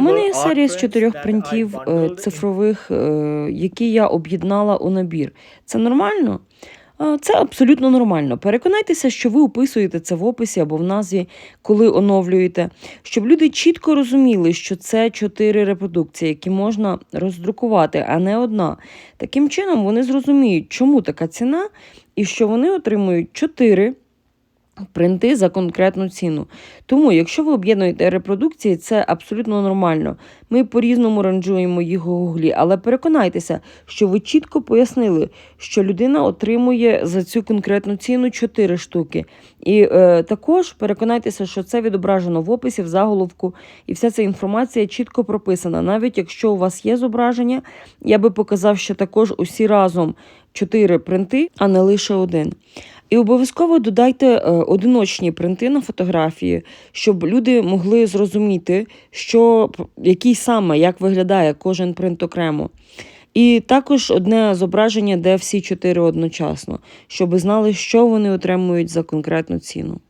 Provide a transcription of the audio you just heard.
У мене є серія з чотирьох принтів е, цифрових, е, які я об'єднала у набір. Це нормально? Це абсолютно нормально. Переконайтеся, що ви описуєте це в описі або в назві, коли оновлюєте, щоб люди чітко розуміли, що це чотири репродукції, які можна роздрукувати, а не одна. Таким чином вони зрозуміють, чому така ціна, і що вони отримують чотири принти за конкретну ціну. Тому, якщо ви об'єднуєте репродукції, це абсолютно нормально. Ми по-різному ранжуємо їх у гуглі, але переконайтеся, що ви чітко пояснили, що людина отримує за цю конкретну ціну 4 штуки. І е, також переконайтеся, що це відображено в описі, в заголовку, і вся ця інформація чітко прописана. Навіть якщо у вас є зображення, я би показав, що також усі разом 4 принти, а не лише один. І обов'язково додайте е, одиночні принти на фотографії, щоб люди могли зрозуміти, що який саме як виглядає кожен принт окремо. І також одне зображення, де всі чотири одночасно, щоб знали, що вони отримують за конкретну ціну.